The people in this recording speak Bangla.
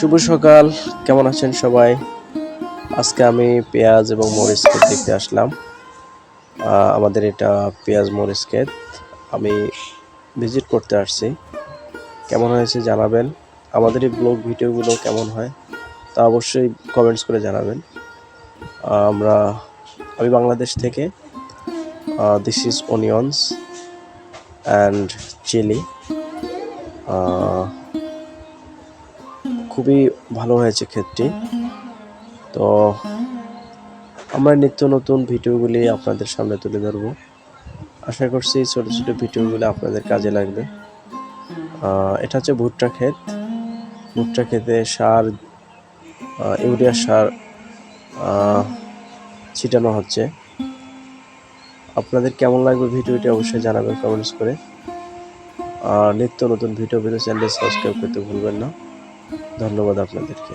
শুভ সকাল। কেমন আছেন সবাই? আজকে আমি পেঁয়াজ এবং মরিচ ক্ষেত দেখতে আসলাম। আমাদের এটা পেঁয়াজ মরিচ ক্ষেত। আমি ভিজিট করতে আসছি। কেমন হয়েছে জানাবেন। আমাদের এই ব্লগ ভিডিওগুলো কেমন হয় তা অবশ্যই কমেন্টস করে জানাবেন। আমরা, আমি বাংলাদেশ থেকে this is onions and chilli খুবই ভালো হয়েছে ক্ষেতটি। তো আমরা নিত্য নতুন ভিডিওগুলি আপনাদের সামনে তুলে ধরব। আশা করছি ছোট ছোট ভিডিওগুলো আপনাদের কাজে লাগবে। এটা হচ্ছে ভুট্টা ক্ষেত। ভুট্টা ক্ষেতে সার ইউরিয়া সার ছিটানো হচ্ছে। আপনাদের কেমন লাগবে ভিডিওটি অবশ্যই জানাবেন কমেন্টস করে। আর নিত্য নতুন ভিডিও পেতে চ্যানেল সাবস্ক্রাইব করতে ভুলবেন না। ধন্যবাদ আপনাদেরকে।